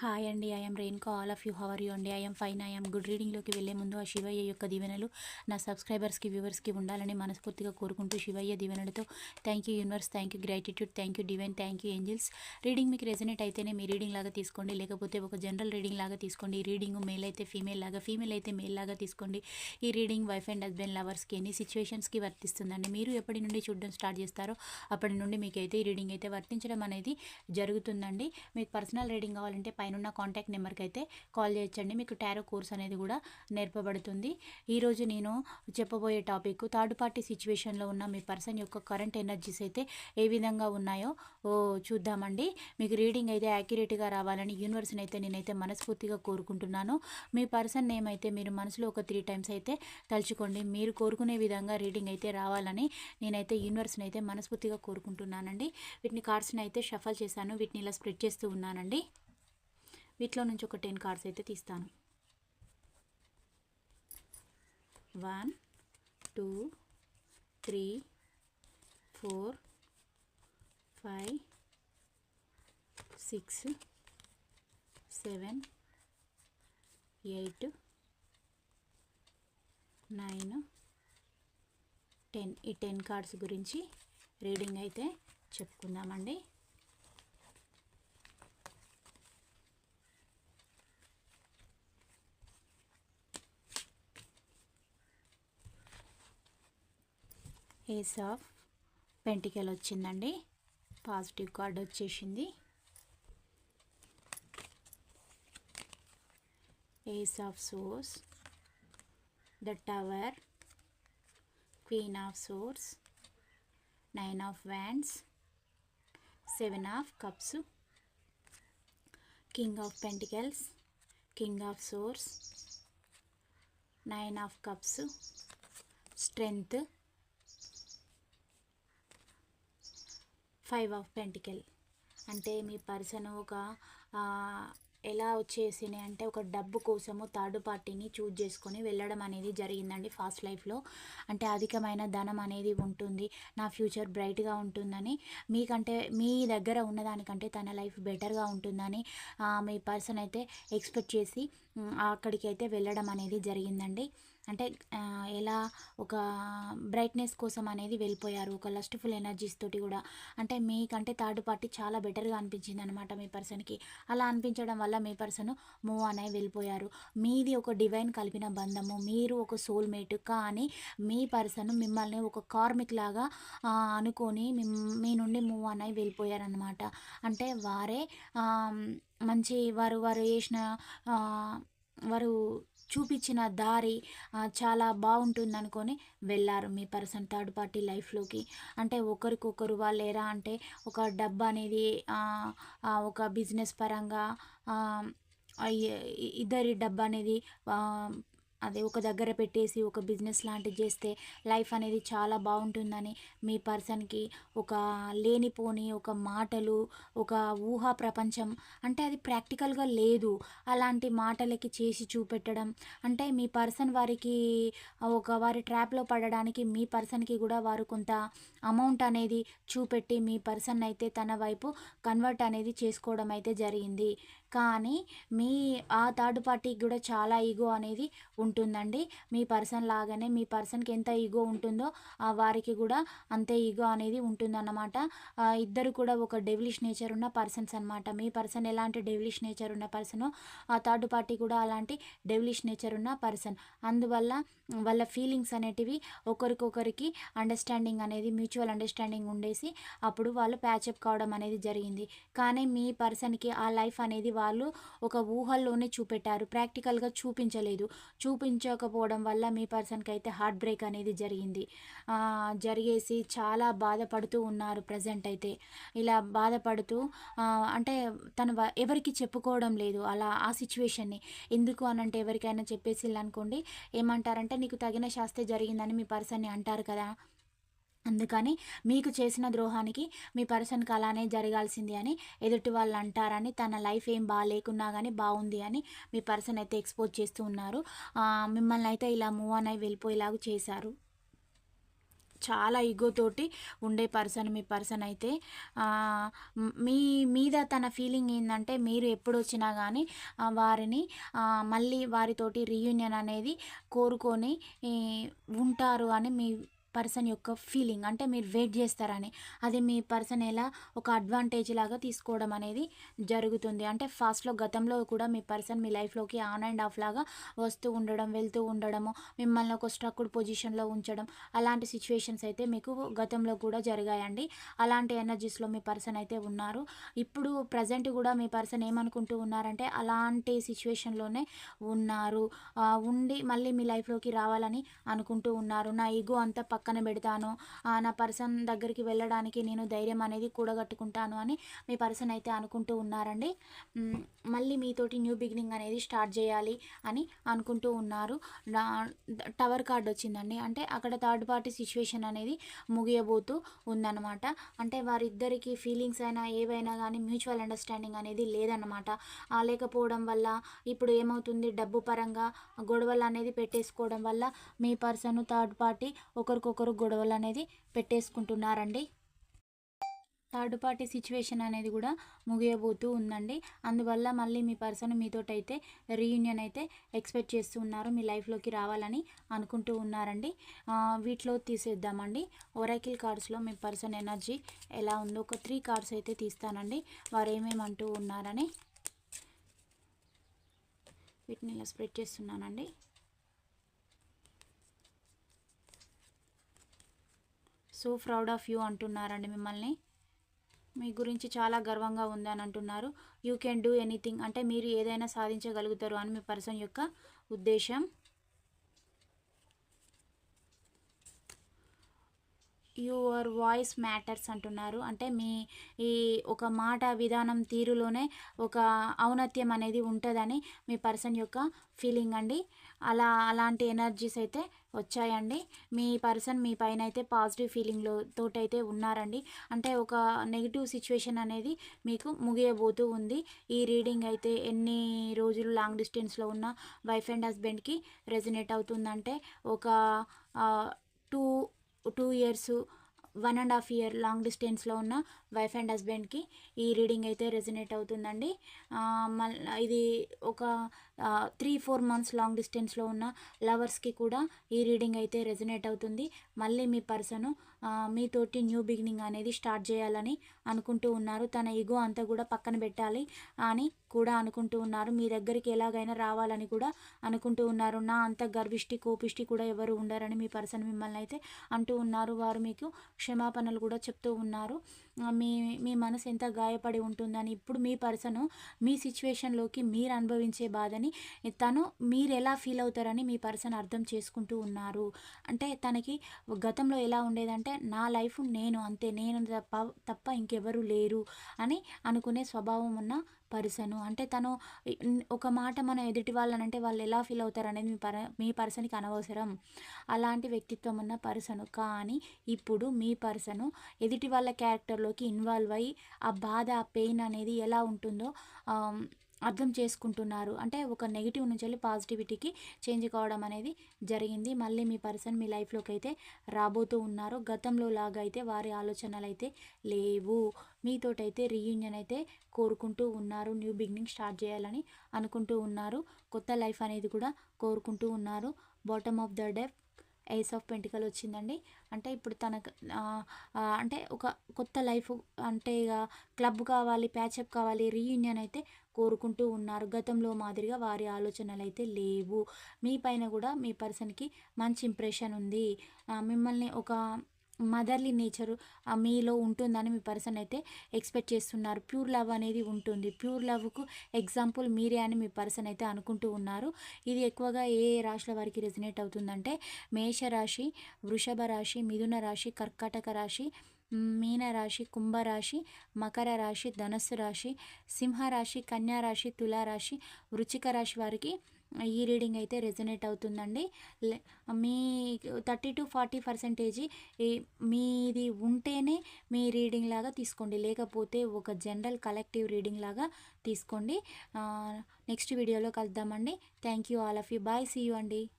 Hi అండి I'm రెయిన్కో all of you how are you అండి? I'm fine I'm good రీడింగ్లోకి వెళ్ళే ముందు ఆ శివయ్య యొక్క దీవెనలు నా సబ్స్క్రైబర్స్కి వ్యూవర్స్కి ఉండాలని మనస్ఫూర్తిగా కోరుకుంటూ శివయ్య దీవెనలతో thank you universe thank you gratitude thank you divine thank you angels reading మీకు రెజనేట్ అయితేనే మీ రీడింగ్ లాగా తీసుకోండి లేకపోతే ఒక జనరల్ రీడింగ్ లాగా తీసుకోండి. ఈ రీడింగ్ మేల్ అయితే ఫీమేల్ లాగా ఫీమేల్ అయితే మేల్ లాగా తీసుకోండి. ఈ రీడింగ్ వైఫ్ అండ్ హస్బెండ్ లవర్స్కి ఎన్ని సిచ్యువేషన్స్కి వర్తిస్తుందండి? మీరు ఎప్పటి నుండి చూడడం స్టార్ట్ చేస్తారో అప్పటి నుండి మీకు అయితే ఈ రీడింగ్ అయితే వర్తించడం అనేది జరుగుతుందండి. మీకు పర్సనల్ రీడింగ్ కావాలంటే పై పైన కాంటాక్ట్ నెంబర్కి అయితే కాల్ చేయొచ్చండి. మీకు టారో కోర్స్ అనేది కూడా నేర్పబడుతుంది. ఈరోజు నేను చెప్పబోయే టాపిక్ థర్డ్ పార్టీ సిచ్యువేషన్లో ఉన్న మీ పర్సన్ యొక్క కరెంట్ ఎనర్జీస్ అయితే ఏ విధంగా ఉన్నాయో చూద్దామండి. మీకు రీడింగ్ అయితే యాక్యురేట్గా రావాలని యూనివర్స్ని అయితే నేనైతే మనస్ఫూర్తిగా కోరుకుంటున్నాను. మీ పర్సన్ నేమ్ అయితే మీరు మనసులో ఒక త్రీ టైమ్స్ అయితే తలుచుకోండి. మీరు కోరుకునే విధంగా రీడింగ్ అయితే రావాలని నేనైతే యూనివర్స్ని అయితే మనస్ఫూర్తిగా కోరుకుంటున్నానండి. వీటిని కార్డ్స్ని అయితే షఫల్ చేశాను. వీటిని ఇలా స్ప్రెడ్ చేస్తూ ఉన్నానండి. వీటిలో నుంచి ఒక టెన్ కార్డ్స్ అయితే తీస్తాను. One two three four five six seven eight nine ten. ఈ టెన్ కార్డ్స్ గురించి రీడింగ్ అయితే చెప్పుకుందామండి. ఏస్ ఆఫ్ పెంటికల్ వచ్చిందండి. పాజిటివ్ కార్డ్ వచ్చేసింది. Ace of swords the tower queen of swords nine of wands seven of cups king of pentacles king of swords nine of cups strength five of pentacle. అంటే మీ person ఒక ఎలా వచ్చేసినాయి అంటే ఒక డబ్బు కోసము థర్డ్ పార్టీని చూజ్ చేసుకొని వెళ్ళడం అనేది జరిగిందండి ఫాస్ట్ లైఫ్లో. అంటే అధికమైన ధనం అనేది ఉంటుంది నా ఫ్యూచర్ బ్రైట్గా ఉంటుందని మీకంటే మీ దగ్గర ఉన్నదానికంటే తన లైఫ్ బెటర్గా ఉంటుందని మీ పర్సన్ అయితే ఎక్స్పెక్ట్ చేసి అక్కడికి అయితే వెళ్ళడం అనేది జరిగిందండి. అంటే ఎలా ఒక బ్రైట్నెస్ కోసం అనేది వెళ్ళిపోయారు. ఒక లస్ట్ఫుల్ ఎనర్జీస్ తోటి కూడా. అంటే మీకంటే థర్డ్ పార్టీ చాలా బెటర్గా అనిపించింది అనమాట మీ పర్సన్కి అలా అనిపించడం వల్ల మీ పర్సన్ మూవ్ అని వెళ్ళిపోయారు. మీది ఒక డివైన్ కలిపిన బంధము. మీరు ఒక సోల్మేట్ కానీ మీ పర్సన్ మిమ్మల్ని ఒక కార్మిక్ లాగా అనుకొని మిమ్- మీ నుండి మూవ్ అని వెళ్ళిపోయారనమాట అంటే వారే మంచి వారు వారు చేసిన వారు చూపించిన దారి చాలా బాగుంటుంది అనుకొని వెళ్ళారు మీ పర్సన్ థర్డ్ పార్టీ లైఫ్లోకి. అంటే ఒకరికొకరు వాళ్ళు ఎరా అంటే ఒక డబ్బు అనేది ఒక బిజినెస్ పరంగా ఇద్దరి డబ్బు అనేది అదే ఒక దగ్గర పెట్టేసి ఒక బిజినెస్ లాంటిది చేస్తే లైఫ్ అనేది చాలా బాగుంటుందని మీ పర్సన్కి ఒక లేనిపోని ఒక మాటలు ఒక ఊహా ప్రపంచం అంటే అది ప్రాక్టికల్గా లేదు. అలాంటి మాటలకి చేసి చూపెట్టడం అంటే మీ పర్సన్ వారికి ఒక వారి ట్రాప్లో పడడానికి మీ పర్సన్కి కూడా వారు కొంత అమౌంట్ అనేది చూపెట్టి మీ పర్సన్ అయితే తన వైపు కన్వర్ట్ అనేది చేసుకోవడం అయితే జరిగింది. కానీ మీ ఆ థర్డ్ పార్టీకి కూడా చాలా ఈగో అనేది ఉంటుందండి. మీ పర్సన్ లాగానే మీ పర్సన్కి ఎంత ఈగో ఉంటుందో ఆ వారికి కూడా అంతే ఈగో అనేది ఉంటుందన్నమాట. ఇద్దరు కూడా ఒక డెవిలిష్ నేచర్ ఉన్న పర్సన్స్ అనమాట మీ పర్సన్ ఎలాంటి డెవిలిష్ నేచర్ ఉన్న పర్సన్ ఆ థర్డ్ పార్టీ కూడా అలాంటి డెవిలిష్ నేచర్ ఉన్న పర్సన్. అందువల్ల వాళ్ళ ఫీలింగ్స్ అనేటివి ఒకరికొకరికి అండర్స్టాండింగ్ అనేది మ్యూచువల్ అండర్స్టాండింగ్ ఉండేసి అప్పుడు వాళ్ళు ప్యాచప్ కావడం అనేది జరిగింది. కానీ మీ పర్సన్కి ఆ లైఫ్ అనేది వాళ్ళు ఒక ఊహల్లోనే చూపెట్టారు. ప్రాక్టికల్గా చూపించలేదు. చూపించకపోవడం వల్ల మీ పర్సన్కి అయితే హార్ట్ బ్రేక్ అనేది జరిగింది. జరిగేసి చాలా బాధపడుతూ ఉన్నారు ప్రజెంట్ అయితే. ఇలా బాధపడుతూ అంటే తను ఎవరికి చెప్పుకోవడం లేదు అలా ఆ సిచ్యువేషన్ని. ఎందుకు అని అంటే ఎవరికైనా చెప్పేసి అనుకోండి ఏమంటారంటే నీకు తగిన శాస్త్రే జరిగిందని మీ పర్సన్ని అంటారు కదా! అందుకని మీకు చేసిన ద్రోహానికి మీ పర్సన్కి అలానే జరగాల్సింది అని ఎదుటి వాళ్ళు అంటారని తన లైఫ్ ఏం బాగాలేకున్నా కానీ బాగుంది అని మీ పర్సన్ అయితే ఎక్స్పోజ్ చేస్తూ ఉన్నారు. మిమ్మల్ని అయితే ఇలా మూవ్ అని వెళ్ళిపోయేలాగా చేశారు. చాలా ఈగోతోటి ఉండే పర్సన్ మీ పర్సన్ అయితే. మీ మీద తన ఫీలింగ్ ఏంటంటే మీరు ఎప్పుడు వచ్చినా కానీ వారిని మళ్ళీ వారితోటి రీయూనియన్ అనేది కోరుకొని ఉంటారు అని మీ పర్సన్ యొక్క ఫీలింగ్ అంటే మీరు వెయిట్ చేస్తారని అది మీ పర్సన్ ఎలా ఒక అడ్వాంటేజ్ లాగా తీసుకోవడం అనేది జరుగుతుంది. అంటే ఫాస్ట్లో గతంలో కూడా మీ పర్సన్ మీ లైఫ్లోకి ఆన్ అండ్ ఆఫ్ లాగా వస్తూ ఉండడం వెళ్తూ ఉండడము మిమ్మల్ని ఒక స్ట్రక్డ్ పొజిషన్లో ఉంచడం అలాంటి సిచ్యువేషన్స్ అయితే మీకు గతంలో కూడా జరిగాయండి. అలాంటి ఎనర్జీస్లో మీ పర్సన్ అయితే ఉన్నారు. ఇప్పుడు ప్రజెంట్ కూడా మీ పర్సన్ ఏమనుకుంటూ ఉన్నారంటే అలాంటి సిచ్యువేషన్లోనే ఉన్నారు. ఉండి మళ్ళీ మీ లైఫ్లోకి రావాలని అనుకుంటూ ఉన్నారు. నా ఈగో అంతా పక్కన పెడతాను. ఆ, నా పర్సన్ దగ్గరికి వెళ్ళడానికి నేను ధైర్యం అనేది కూడగట్టుకుంటాను అని మీ పర్సన్ అయితే అనుకుంటూ ఉన్నారండి. మళ్ళీ మీతోటి న్యూ బిగినింగ్ అనేది స్టార్ట్ చేయాలి అని అనుకుంటూ ఉన్నారు. టవర్ కార్డ్ వచ్చిందండి. అంటే అక్కడ థర్డ్ పార్టీ సిచ్యువేషన్ అనేది ముగియబోతూ ఉందన్నమాట. అంటే వారిద్దరికి ఫీలింగ్స్ అయినా ఏవైనా కానీ మ్యూచువల్ అండర్స్టాండింగ్ అనేది లేదన్నమాట. లేకపోవడం వల్ల ఇప్పుడు ఏమవుతుంది? డబ్బు పరంగా గొడవలు అనేది పెట్టేసుకోవడం వల్ల మీ పర్సన్ థర్డ్ పార్టీ ఒకరికి ఒకరికొకరు గొడవలు అనేది పెట్టేసుకుంటున్నారండి. థర్డ్ పార్టీ సిచ్యువేషన్ అనేది కూడా ముగియబోతూ ఉందండి. అందువల్ల మళ్ళీ మీ పర్సన్ మీతోటి అయితే రీయూనియన్ అయితే ఎక్స్పెక్ట్ చేస్తూ ఉన్నారు మీ లైఫ్లోకి రావాలని అనుకుంటూ ఉన్నారండి. వీటిలో తీసేద్దామండి. ఒరాకిల్ కార్డ్స్లో మీ పర్సన్ ఎనర్జీ ఎలా ఉందో ఒక త్రీ కార్డ్స్ అయితే తీస్తానండి. వారు ఏమేమి అంటూ ఉన్నారని వీటిని ఇలా స్ప్రెడ్ చేస్తున్నానండి. సో ప్రౌడ్ ఆఫ్ యూ అంటున్నారండి మిమ్మల్ని. మీ గురించి చాలా గర్వంగా ఉంది అని అంటున్నారు. యూ కెన్ డూ ఎనీథింగ్ అంటే మీరు ఏదైనా సాధించగలుగుతారు అని మీ పర్సన్ యొక్క ఉద్దేశం. యువర్ వాయిస్ మ్యాటర్స్ అంటున్నారు. అంటే మీ ఈ ఒక మాట విధానం తీరులోనే ఒక ఔన్నత్యం అనేది ఉంటుందని మీ పర్సన్ యొక్క ఫీలింగ్ అండి. అలా అలాంటి ఎనర్జీస్ అయితే వచ్చాయండి. మీ పర్సన్ మీ పైన అయితే పాజిటివ్ ఫీలింగ్లో తోటైతే ఉన్నారండి. అంటే ఒక నెగిటివ్ సిచ్యువేషన్ అనేది మీకు ముగియబోతూ ఉంది. ఈ రీడింగ్ అయితే ఎన్ని రోజులు లాంగ్ డిస్టెన్స్లో ఉన్న వైఫ్ అండ్ హస్బెండ్కి రెజినేట్ అవుతుందంటే ఒక two two years one and half year long డిస్టెన్స్లో ఉన్న వైఫ్ అండ్ హస్బెండ్కి ఈ రీడింగ్ అయితే రెజినేట్ అవుతుందండి. మళ్ళీ ఇది ఒక త్రీ ఫోర్ మంత్స్ లాంగ్ డిస్టెన్స్లో ఉన్న లవర్స్కి కూడా ఈ రీడింగ్ అయితే రెజినేట్ అవుతుంది. మళ్ళీ మీ పర్సను మీతోటి న్యూ బిగినింగ్ అనేది స్టార్ట్ చేయాలని అనుకుంటూ ఉన్నారు. తన ఈగో అంతా కూడా పక్కన పెట్టాలి అని కూడా అనుకుంటూ ఉన్నారు. మీ దగ్గరికి ఎలాగైనా రావాలని కూడా అనుకుంటూ ఉన్నారు. నా అంత గర్విష్టి కోపిష్టి కూడా ఎవరు ఉండరని మీ పర్సన్ మిమ్మల్ని అయితే అంటూ ఉన్నారు. వారు మీకు క్షమాపణలు కూడా చెప్తూ ఉన్నారు. మీ మీ మనసు ఎంత గాయపడి ఉంటుందని ఇప్పుడు మీ పర్సను మీ సిచ్యువేషన్లోకి మీరు అనుభవించే బాధని తను మీరు ఎలా ఫీల్ అవుతారని మీ పర్సన్ అర్థం చేసుకుంటూ ఉన్నారు. అంటే తనకి గతంలో ఎలా ఉండేదంటే నా లైఫ్ నేను అంతే నేను తప్ప తప్ప ఇంకెవరు లేరు అని అనుకునే స్వభావం ఉన్న పర్సను. అంటే తను ఒక మాట మనం ఎదుటి వాళ్ళనంటే వాళ్ళు ఎలా ఫీల్ అవుతారు అనేది మీ పర మీ పర్సన్కి అనవసరం. అలాంటి వ్యక్తిత్వం ఉన్న పర్సను. కానీ ఇప్పుడు మీ పర్సను ఎదుటి వాళ్ళ క్యారెక్టర్లోకి ఇన్వాల్వ్ అయ్యి ఆ బాధ ఆ పెయిన్ అనేది ఎలా ఉంటుందో అర్థం చేసుకుంటున్నారు. అంటే ఒక నెగిటివ్ నుంచి వెళ్ళి పాజిటివిటీకి చేంజ్ కావడం అనేది జరిగింది. మళ్ళీ మీ పర్సన్ మీ లైఫ్లోకి అయితే రాబోతూ ఉన్నారు. గతంలో లాగా అయితే వారి ఆలోచనలు అయితే లేవు. మీతోటైతే రీయూనియన్ అయితే కోరుకుంటూ ఉన్నారు. న్యూ బిగినింగ్ స్టార్ట్ చేయాలని అనుకుంటూ ఉన్నారు. కొత్త లైఫ్ అనేది కూడా కోరుకుంటూ ఉన్నారు. Bottom of the deck ace of pentacle వచ్చిందండి. అంటే ఇప్పుడు తనకు అంటే ఒక కొత్త లైఫ్ అంటే ఇక క్లబ్ కావాలి ప్యాచప్ కావాలి రీయూనియన్ అయితే కోరుకుంటూ ఉన్నారు. గతంలో మాదిరిగా వారి ఆలోచనలు అయితే లేవు. మీ పైన కూడా మీ పర్సన్కి మంచి ఇంప్రెషన్ ఉంది. మిమ్మల్ని ఒక మదర్లీ నేచరు మీలో ఉంటుందని మీ పర్సన్ అయితే ఎక్స్పెక్ట్ చేస్తున్నారు. ప్యూర్ లవ్ అనేది ఉంటుంది. ప్యూర్ లవ్కు ఎగ్జాంపుల్ మీరే అని మీ పర్సన్ అయితే అనుకుంటూ ఉన్నారు. ఇది ఎక్కువగా ఏ ఏ రాశుల వారికి రెజినేట్ అవుతుందంటే మేషరాశి వృషభ రాశి మిథున రాశి కర్కాటక రాశి మీనరాశి కుంభరాశి మకర రాశి ధనస్సు రాశి సింహరాశి కన్యారాశి తులారాశి వృచ్చిక రాశి వారికి ఈ రీడింగ్ అయితే రెజనేట్ అవుతుందండి. లే- మీ థర్టీ టు ఫార్టీ పర్సెంటేజీ మీది ఉంటేనే మీ రీడింగ్ లాగా తీసుకోండి. లేకపోతే ఒక జనరల్ కలెక్టివ్ రీడింగ్ లాగా తీసుకోండి. నెక్స్ట్ వీడియోలో కలుద్దామండి. Thank you all of you. Bye see you అండి.